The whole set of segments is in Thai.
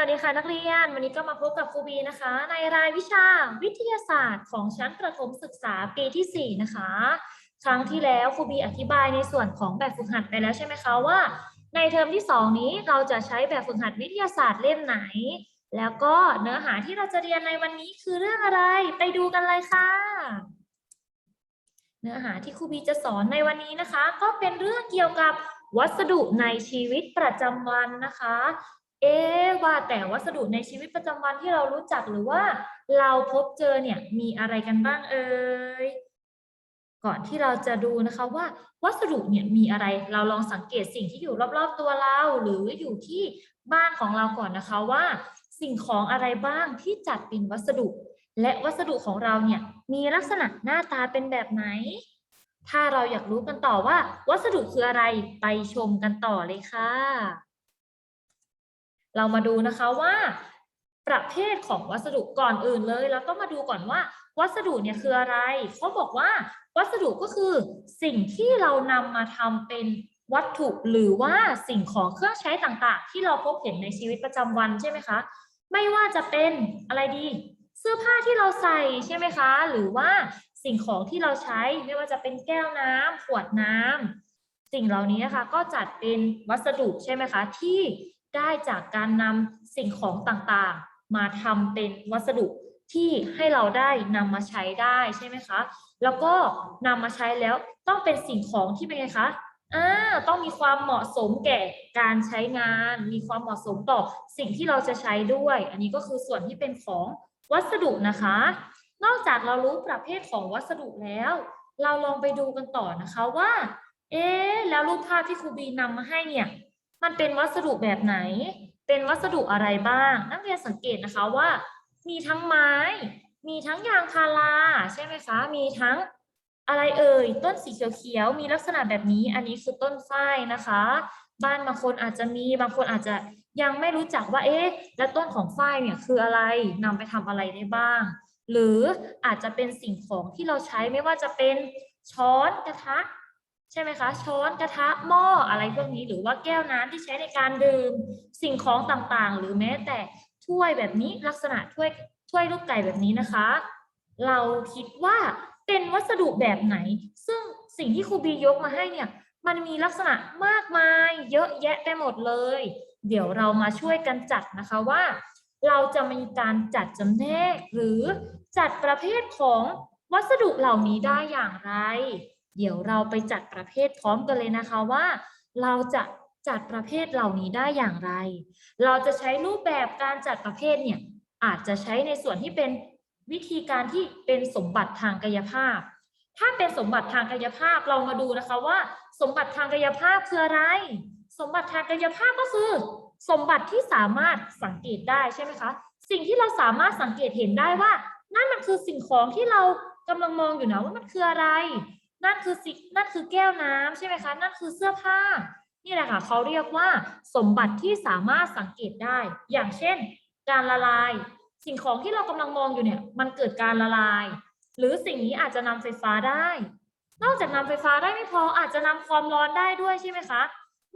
วัสดีค่ะนักเรียน วันนี้ก็มาพบกับครูบีนะคะ ในรายวิชาวิทยาศาสตร์ของชั้นประถมศึกษาปีที่ 4 นะคะ ครั้งที่แล้วครูบีอธิบายในส่วนของแบบฝึกหัดไปแล้วใช่ไหมคะว่า ในเทอมที่ 2 นี้เราจะใช้แบบฝึกหัดวิทยาศาสตร์เล่มไหน แล้วก็เนื้อหาที่เราจะเรียนในวันนี้คือเรื่องอะไรไปดูกันเลยค่ะ เนื้อหาที่ครูบีจะสอนในวันนี้นะคะ ก็เป็นเรื่องเกี่ยวกับวัสดุในชีวิตประจำวันนะคะ เอ๊ว่าแต่วัสดุในชีวิตประจำวันที่เรารู้จักหรือว่า เราพบเจอเนี่ยมีอะไรกันบ้างเอ่ยก่อนที่เราจะดูนะคะว่าวัสดุเนี่ยมีอะไรเราลองสังเกตสิ่งที่อยู่รอบๆตัวเรา หรืออยู่ที่บ้านของเราก่อนนะคะว่า สิ่งของอะไรบ้างที่จัดเป็นวัสดุ และวัสดุของเราเนี่ยมีลักษณะหน้าตาเป็นแบบไหน ถ้าเราอยากรู้กันต่อว่า วัสดุคืออะไรไปชมกันต่อเลยค่ะ เรามาดูนะคะว่า ประเภทของวัสดุก่อนอื่นเลย เราต้องมาดูก่อนว่า วัสดุเนี่ยคืออะไรเขาบอกว่า วัสดุก็คือ สิ่งที่เรานำมาทำเป็นวัตถุหรือว่าสิ่งของเครื่องใช้ต่างๆ ที่เราพบเห็นในชีวิตประจำวันใช่ไหมคะ ไม่ว่าจะเป็นอะไรดี เสื้อผ้าที่เราใส่ใช่ไหมคะ หรือว่าสิ่งของที่เราใช้ไม่ว่าจะเป็นแก้วน้ำขวดน้ำสิ่งเหล่านี้นะคะก็จัดเป็นวัสดุใช่ไหมคะ ที่ ได้จากการนำสิ่งของต่างๆ มาทำเป็นวัสดุที่ให้เราได้นำมาใช้ได้ใช่ไหมคะ แล้วก็นำมาใช้แล้วต้องเป็นสิ่งของที่เป็นไงคะอ่าต้องมีความเหมาะสมแก่การใช้งาน มีความเหมาะสมต่อสิ่งที่เราจะใช้ด้วย อันนี้ก็คือส่วนที่เป็นของวัสดุนะคะ นอกจากเรารู้ประเภทของวัสดุแล้ว เราลองไปดูกันต่อนะคะว่า เอ๊แล้วรูปภาพที่ครูบีนำมาให้เนี่ย มันเป็นวัสดุแบบไหน เป็นวัสดุอะไรบ้าง นักเรียนสังเกตนะคะว่า มีทั้งไม้ มีทั้งยางพาราใช่ไหมคะ มีทั้งอะไรเอ่ย ต้นสีเขียวๆ มีลักษณะแบบนี้ อันนี้คือต้นฝ้ายนะคะ บ้านบางคนอาจจะมี บางคนอาจจะยังไม่รู้จักว่า เอ๊ะ แล้วต้นของฝ้ายเนี่ยคืออะไรนำไปทำอะไรได้บ้าง หรืออาจจะเป็นสิ่งของที่เราใช้ไม่ว่าจะเป็นช้อนกระทะ ใช่ไหมคะ ช้อนกระทะหม้ออะไรพวกนี้ หรือว่าแก้วน้ำที่ใช้ในการดื่มสิ่งของต่างๆ หรือแม้แต่ถ้วยแบบนี้ลักษณะถ้วยถ้วยลูกไก่แบบนี้นะคะ เราคิดว่าเป็นวัสดุแบบไหน ซึ่งสิ่งที่ครูบียกมาให้เนี่ยมันมีลักษณะมากมาย เยอะแยะไปหมดเลย เดี๋ยวเรามาช่วยกันจัดนะคะว่า เราจะมีการจัดจำแนกหรือจัดประเภทของวัสดุเหล่านี้ได้อย่างไร เดี๋ยวเราไปจัดประเภทพร้อมกันเลยนะคะว่า เราจะจัดประเภทเหล่านี้ได้อย่างไร เราจะใช้รูปแบบการจัดประเภทเนี่ยอาจจะใช้ในส่วนที่เป็นวิธีการที่เป็นสมบัติทางกายภาพ ถ้าเป็นสมบัติทางกายภาพเรามาดูนะคะว่า สมบัติทางกายภาพคืออะไร สมบัติทางกายภาพก็คือ สมบัติที่สามารถสังเกตได้ใช่ไหมคะ สิ่งที่เราสามารถสังเกตเห็นได้ว่า นั่นมันคือสิ่งของที่เรากำลังมองอยู่นะว่ามันคืออะไร นั่นคือสินั่นคือแก้วน้ำใช่ไหมคะ นั่นคือเสื้อผ้า นี่แหละค่ะเขาเรียกว่าสมบัติที่สามารถสังเกตได้ อย่างเช่น การละลาย สิ่งของที่เรากำลังมองอยู่เนี่ย มันเกิดการละลาย หรือสิ่งนี้อาจจะนำไฟฟ้าได้ นอกจากนำไฟฟ้าได้ไม่พออาจจะนำความร้อนได้ด้วยใช่ไหมคะ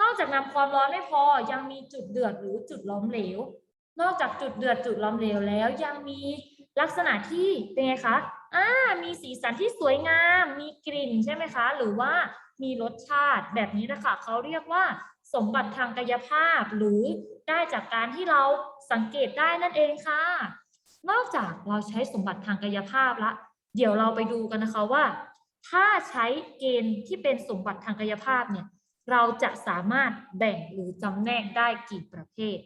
นอกจากนำความร้อนไม่พอยังมีจุดเดือดหรือจุดล้อมเหลว นอกจากจุดเดือดจุดล้อมเหลวแล้ว ยังมีลักษณะที่เป็นไงคะ อ่ามีสีสันที่สวยงาม มีกลิ่นใช่ไหมคะ หรือว่ามีรสชาติแบบนี้นะคะเขาเรียกว่าสมบัติทางกายภาพ หรือได้จากการที่เราสังเกตได้นั่นเองค่ะ นอกจากเราใช้สมบัติทางกายภาพละ เดี๋ยวเราไปดูกันนะคะว่า ถ้าใช้เกณฑ์ที่เป็นสมบัติทางกายภาพเนี่ยเราจะสามารถแบ่งหรือจำแนกได้กี่ประเภท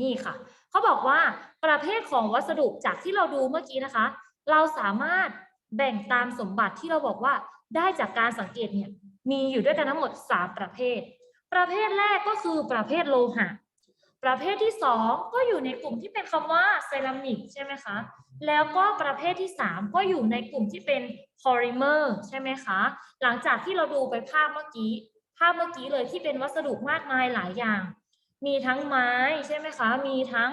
นี่ค่ะเขาบอกว่าประเภทของวัสดุจากที่เราดูเมื่อกี้นะคะ เราสามารถแบ่งตามสมบัติที่เราบอกว่าได้จากการสังเกตเนี่ยมีอยู่ด้วยกันทั้งหมด 3 ประเภท ประเภทแรกก็คือประเภทโลหะ ประเภทที่ 2 ก็อยู่ในกลุ่มที่เป็นคำว่าเซรามิกใช่ไหมคะ แล้วก็ประเภทที่ 3 ก็อยู่ในกลุ่มที่เป็นพอลิเมอร์ใช่ไหมคะ หลังจากที่เราดูไปภาพเมื่อกี้ ภาพเมื่อกี้เลยที่เป็นวัสดุมากมายหลายอย่าง มีทั้งไม้ใช่ไหมคะ มีทั้ง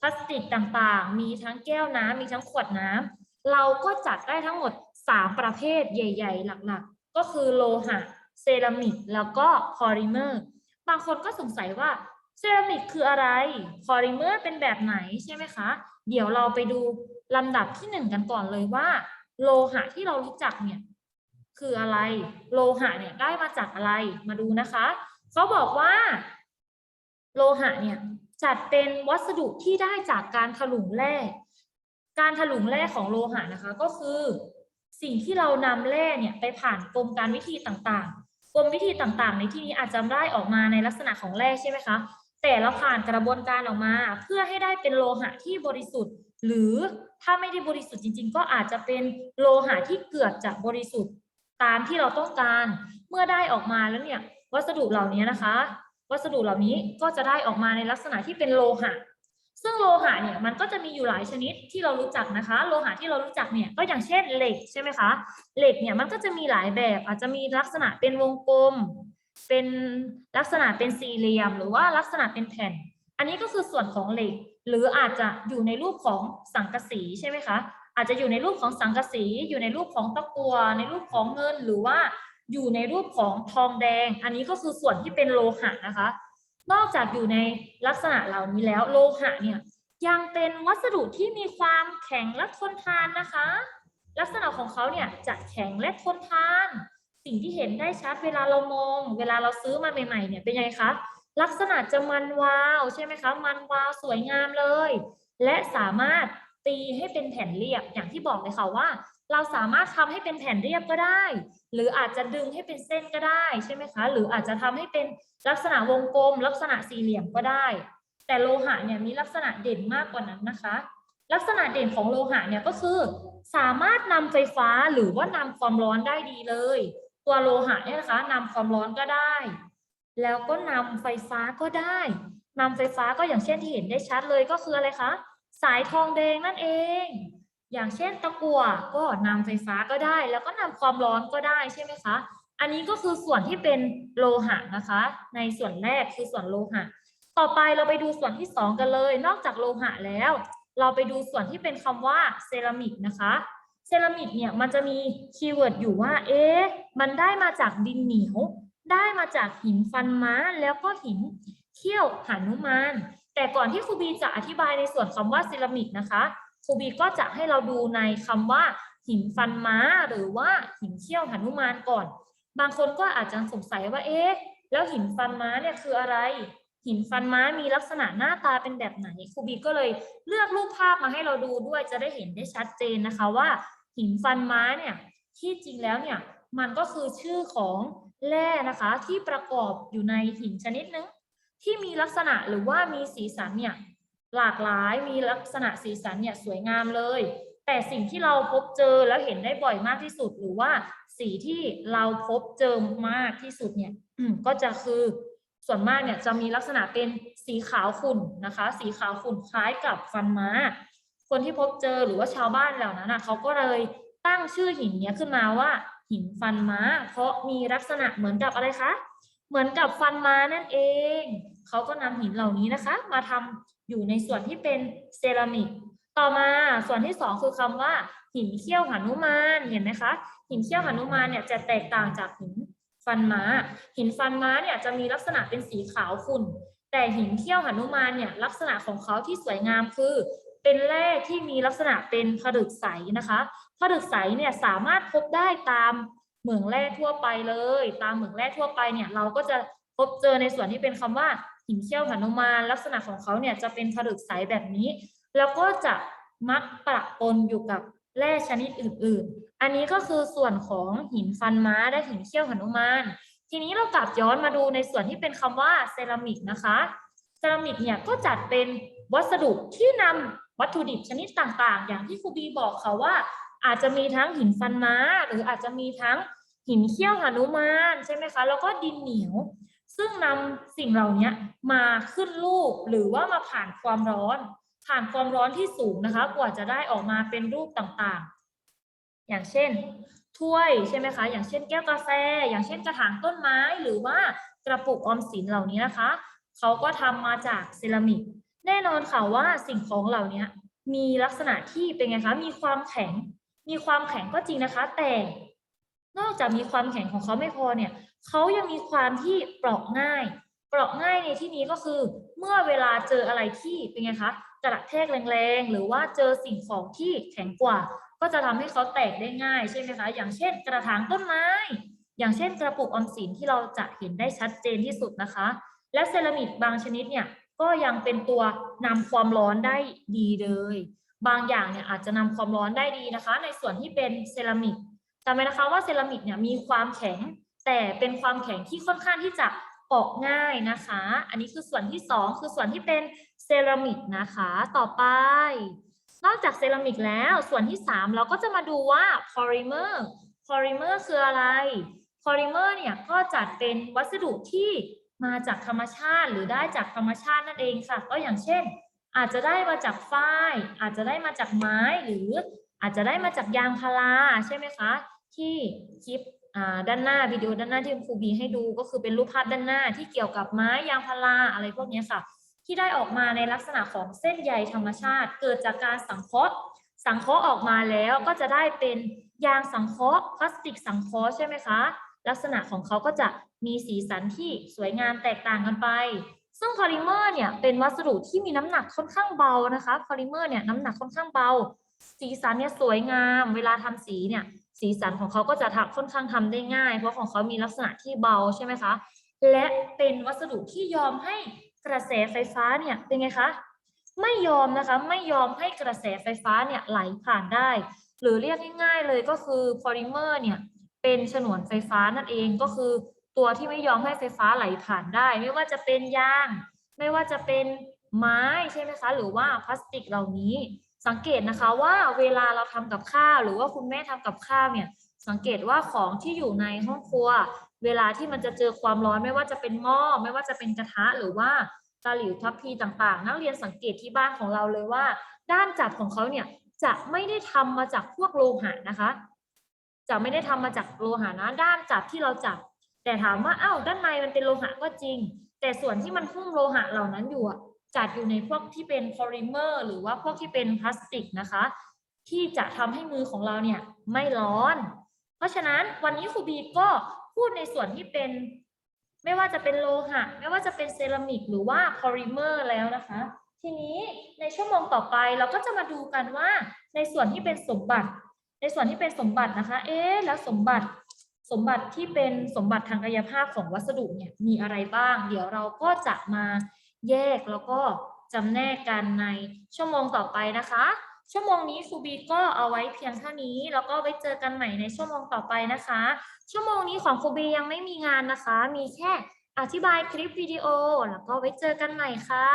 พลาสติกต่างๆ มีทั้งแก้วน้ำมีทั้งขวดน้ำ เราก็จัดได้ทั้งหมด 3 ประเภทใหญ่ ๆ หลักๆ ก็คือโลหะ เซรามิก แล้วก็พอลิเมอร์ บางคนก็สงสัยว่าเซรามิกคืออะไร พอลิเมอร์เป็นแบบไหนใช่ไหมคะ เดี๋ยวเราไปดูลำดับที่หนึ่งกันก่อนเลยว่า โลหะที่เรารู้จักเนี่ยคืออะไร โลหะเนี่ยได้มาจากอะไร มาดูนะคะเขาบอกว่า โลหะเนี่ยจัดเป็นวัสดุที่ได้จากการถลุงแร่ การถลุงแร่ของโลหะนะคะ ก็คือ สิ่งที่เรานำแร่เนี่ยไปผ่านกรมการวิธีต่างๆ กรมวิธีต่างๆ ในที่นี้อาจจะได้ออกมาในลักษณะของแร่ใช่ไหมคะแต่เราผ่านกระบวนการออกมา เพื่อให้ได้เป็นโลหะที่บริสุทธิ์ หรือถ้าไม่ได้บริสุทธิ์จริง ๆ ก็อาจจะเป็นโลหะที่เกือบจะบริสุทธิ์ตามที่เราต้องการ เมื่อได้ออกมาแล้วเนี่ยวัสดุเหล่านี้นะคะ วัสดุเหล่านี้ก็จะได้ออกมาในลักษณะที่เป็นโลหะ ซึ่งโลหะเนี่ยมันก็จะมีอยู่หลายชนิดที่เรารู้จักนะคะ โลหะที่เรารู้จักเนี่ยก็อย่างเช่นเหล็กใช่ไหมคะเหล็กเนี่ยมันก็จะมีหลายแบบ อาจจะมีลักษณะเป็นวงกลม เป็นลักษณะเป็นสี่เหลี่ยม หรือว่าลักษณะเป็นแผ่น อันนี้ก็คือส่วนของเหล็ก หรืออาจจะอยู่ในรูปของสังกะสีใช่ไหมคะอาจจะอยู่ในรูปของสังกะสี อยู่ในรูปของตะกั่วในรูปของเงินหรือว่าอยู่ในรูปของทองแดง อันนี้ก็คือส่วนที่เป็นโลหะนะคะ นอกจากอยู่ในลักษณะเหล่านี้แล้วโลหะเนี่ยยังเป็นวัสดุที่มีความแข็งและทนทานนะคะ ลักษณะของเขาเนี่ยจะแข็งและทนทาน สิ่งที่เห็นได้ชัดเวลาเรามอง เวลาเราซื้อมาใหม่ๆเนี่ยเป็นยังไงคะลักษณะจะมันวาวใช่ไหมคะมันวาวสวยงามเลย และสามารถตีให้เป็นแผ่นเรียบอย่างที่บอกเลยค่ะว่า เราสามารถทำให้เป็นแผ่นเรียบก็ได้ หรืออาจจะดึงให้เป็นเส้นก็ได้ใช่ไหมคะ หรืออาจจะทำให้เป็นลักษณะวงกลม ลักษณะสี่เหลี่ยมก็ได้ แต่โลหะเนี่ยมีลักษณะเด่นมากกว่านั้นนะคะ ลักษณะเด่นของโลหะเนี่ยก็คือ สามารถนำไฟฟ้าหรือว่านำความร้อนได้ดีเลย ตัวโลหะเนี่ยนะคะนำความร้อนก็ได้ แล้วก็นำไฟฟ้าก็ได้นำไฟฟ้าก็อย่างเช่นที่เห็นได้ชัดเลยก็คืออะไรคะสายทองแดงนั่นเอง อย่างเช่นตะกั่วก็นำไฟฟ้าก็ได้ แล้วก็นำความร้อนก็ได้ใช่ไหมคะ อันนี้ก็คือส่วนที่เป็นโลหะนะคะ ในส่วนแรกคือส่วนโลหะ ต่อไปเราไปดูส่วนที่สองกันเลย นอกจากโลหะแล้ว เราไปดูส่วนที่เป็นคำว่าเซรามิกนะคะเซรามิกเนี่ยมันจะมีคีย์เวิร์ดอยู่ว่า เอ๊ะมันได้มาจากดินเหนียว ได้มาจากหินฟันม้า แล้วก็หินเขี้ยวหานุมาน แต่ก่อนที่ครูบีจะอธิบายในส่วนคำว่าเซรามิกนะคะ ครูบีก็จะให้เราดูในคำว่าหินฟันม้าหรือว่าหินเขี้ยวหนุมานก่อน บางคนก็อาจจะสงสัยว่าเอ๊ะแล้วหินฟันม้าเนี่ยคืออะไร หินฟันม้ามีลักษณะหน้าตาเป็นแบบไหนครูบีก็เลยเลือกรูปภาพมาให้เราดูด้วยจะได้เห็นได้ชัดเจนนะคะว่า หินฟันม้าเนี่ยที่จริงแล้วเนี่ยมันก็คือชื่อของแร่นะคะที่ประกอบอยู่ในหินชนิดหนึงที่มีลักษณะหรือว่ามีสีสันเนี่ย หลากหลายมีลักษณะสีสันเนี่ยสวยงามเลย แต่สิ่งที่เราพบเจอแล้วเห็นได้บ่อยมากที่สุด หรือว่าสีที่เราพบเจอมากที่สุดเนี่ยก็จะคือส่วนมากเนี่ยจะมีลักษณะเป็นสีขาวขุ่นนะคะ สีขาวขุ่นคล้ายกับฟันม้า คนที่พบเจอหรือว่าชาวบ้านเหล่านั้นนะเขาก็เลยตั้งชื่อหินเนี้ยขึ้นมาว่า หินฟันม้า เพราะมีลักษณะเหมือนกับอะไรคะเหมือนกับฟันม้านั่นเอง เขาก็นำหินเหล่านี้นะคะ มาทำ อยู่ในส่วนที่เป็นเซรามิก ต่อมาส่วนที่สองคือคำว่าหินเขี้ยวหนุมานเห็นไหมคะ หินเขี้ยวหนุมานเนี่ยจะแตกต่างจากหินฟันม้า หินฟันม้าเนี่ยจะมีลักษณะเป็นสีขาวขุ่น แต่หินเขี้ยวหนุมานเนี่ยลักษณะของเขาที่สวยงามคือ เป็นแร่ที่มีลักษณะเป็นผลึกใสนะคะผลึกใสเนี่ยสามารถพบได้ตามเหมืองแร่ทั่วไปเลย ตามเหมืองแร่ทั่วไปเนี่ยเราก็จะ พบเจอในส่วนที่เป็นคำว่าหินเขี้ยวหนุมานลักษณะของเขาเนี่ยจะเป็นผลึกใสแบบนี้ แล้วก็จะมักปะปนอยู่กับแร่ชนิดอื่น ๆ อันนี้ก็คือส่วนของหินฟันม้าและหินเขี้ยวหนุมาน ทีนี้เรากลับย้อนมาดูในส่วนที่เป็นคำว่าเซรามิกนะคะเซรามิกเนี่ยก็จัดเป็นวัสดุที่นำวัตถุดิบชนิดต่างๆ อย่างที่ครูบีบอกค่ะว่า อาจจะมีทั้งหินฟันม้า หรืออาจจะมีทั้งหินเขี้ยวหนุมานใช่ไหมคะ แล้วก็ดินเหนียว ซึ่งนำสิ่งเหล่านี้มาขึ้นรูปหรือว่ามาผ่านความร้อน ผ่านความร้อนที่สูงนะคะ กว่าจะได้ออกมาเป็นรูปต่างๆ อย่างเช่น ถ้วยใช่ไหมคะ อย่างเช่นแก้วกาแฟ อย่างเช่นกระถางต้นไม้หรือว่ากระปุกออมสินเหล่านี้นะคะ เขาก็ทำมาจากเซรามิก แน่นอนค่ะว่าสิ่งของเหล่านี้มีลักษณะที่เป็นไงคะ มีความแข็ง มีความแข็งก็จริงนะคะ แต่นอกจากมีความแข็งของเขาไม่พอเนี่ย เขายังมีความที่เปราะง่าย เปราะง่ายในที่นี้ก็คือ เมื่อเวลาเจออะไรที่เป็นไงคะกระแทกแรงๆ หรือว่าเจอสิ่งของที่แข็งกว่า ก็จะทำให้เขาแตกได้ง่ายใช่ไหมคะอย่างเช่น กระถางต้นไม้ อย่างเช่น กระปุกออมสินที่เราจะเห็นได้ชัดเจนที่สุดนะคะ และเซรามิกบางชนิดเนี่ยก็ยังเป็นตัวนำความร้อนได้ดีเลย บางอย่างเนี่ยอาจจะนำความร้อนได้ดีนะคะ ในส่วนที่เป็นเซรามิกจำไว้นะคะว่าเซรามิกเนี่ยมีความแข็ง แต่เป็นความแข็งที่ค่อนข้างที่จะออกง่ายนะคะ อันนี้คือส่วนที่สองคือส่วนที่เป็นเซรามิกนะคะ ต่อไป นอกจากเซรามิกแล้ว ส่วนที่สามเราก็จะมาดูว่าพอลิเมอร์พอลิเมอร์คืออะไรพอลิเมอร์เนี่ยก็จัดเป็นวัสดุที่มาจากธรรมชาติหรือได้จากธรรมชาตินั่นเองค่ะ ก็อย่างเช่น อาจจะได้มาจากฝ้าย อาจจะได้มาจากไม้หรืออาจจะได้มาจากยางพาราใช่ไหมคะ ที่คลิป ด้านหน้าวิดีโอด้านหน้าที่คุณครูบีให้ดูก็คือเป็นรูปภาพด้านหน้าที่เกี่ยวกับไม้ยางพาราอะไรพวกนี้ค่ะ ที่ได้ออกมาในลักษณะของเส้นใยธรรมชาติ เกิดจากการสังเคราะห์ สังเคราะห์ออกมาแล้วก็จะได้เป็นยางสังเคราะห์พลาสติกสังเคราะห์ใช่ไหมคะลักษณะของเขาก็จะมีสีสันที่สวยงามแตกต่างกันไป ซึ่งพอลิเมอร์เนี่ยเป็นวัสดุที่มีน้ำหนักค่อนข้างเบานะคะพอลิเมอร์เนี่ยน้ำหนักค่อนข้างเบา สีสันเนี่ยสวยงาม เวลาทำสีเนี่ย สีสันของเขาก็จะทำค่อนข้างทำได้ง่าย เพราะของเขามีลักษณะที่เบาใช่ไหมคะ และเป็นวัสดุที่ยอมให้กระแสไฟฟ้าเนี่ยเป็นไงคะไม่ยอมนะคะไม่ยอมให้กระแสไฟฟ้าเนี่ยไหลผ่านได้ หรือเรียกง่ายๆเลยก็คือพอลิเมอร์เนี่ยเป็นฉนวนไฟฟ้านั่นเองก็คือตัวที่ไม่ยอมให้ไฟฟ้าไหลผ่านได้ ไม่ว่าจะเป็นยาง ไม่ว่าจะเป็นไม้ใช่ไหมคะ หรือว่าพลาสติกเหล่านี้ สังเกตนะคะว่าเวลาเราทำกับข้าวหรือว่าคุณแม่ทำกับข้าวเนี่ย สังเกตว่าของที่อยู่ในห้องครัว เวลาที่มันจะเจอความร้อนไม่ว่าจะเป็นหม้อไม่ว่าจะเป็นกระทะหรือว่าตะหลิวทัพพีต่างๆ นักเรียนสังเกตที่บ้านของเราเลยว่า ด้านจับของเขาเนี่ยจะไม่ได้ทำมาจากพวกโลหะนะคะ จะไม่ได้ทำมาจากโลหะนะด้านจับที่เราจับ แต่ถามว่าอ้าวด้านในมันเป็นโลหะก็จริง แต่ส่วนที่มันหุ้มโลหะเหล่านั้นอยู่อะ จัดอยู่ในพวกที่เป็นพอลิเมอร์หรือว่าพวกที่เป็นพลาสติกนะคะ ที่จะทำให้มือของเราเนี่ยไม่ร้อน เพราะฉะนั้นวันนี้ครูบีก็พูดในส่วนที่เป็น ไม่ว่าจะเป็นโลหะ ไม่ว่าจะเป็นเซรามิกหรือว่าพอลิเมอร์แล้วนะคะ ทีนี้ในชั่วโมงต่อไปเราก็จะมาดูกันว่าในส่วนที่เป็นสมบัติ ในส่วนที่เป็นสมบัตินะคะ เอ๊แล้วสมบัติสมบัติที่เป็นสมบัติทางกายภาพของวัสดุเนี่ยมีอะไรบ้าง เดี๋ยวเราก็จะมา แยกแล้วก็จำแนกกันในชั่วโมงต่อไปนะคะ ชั่วโมงนี้ครูบีก็เอาไว้เพียงเท่านี้ แล้วก็ไว้เจอกันใหม่ในชั่วโมงต่อไปนะคะ ชั่วโมงนี้ของครูบียังไม่มีงานนะคะ มีแค่อธิบายคลิปวิดีโอ แล้วก็ไว้เจอกันใหม่ค่ะ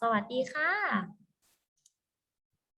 สวัสดีค่ะ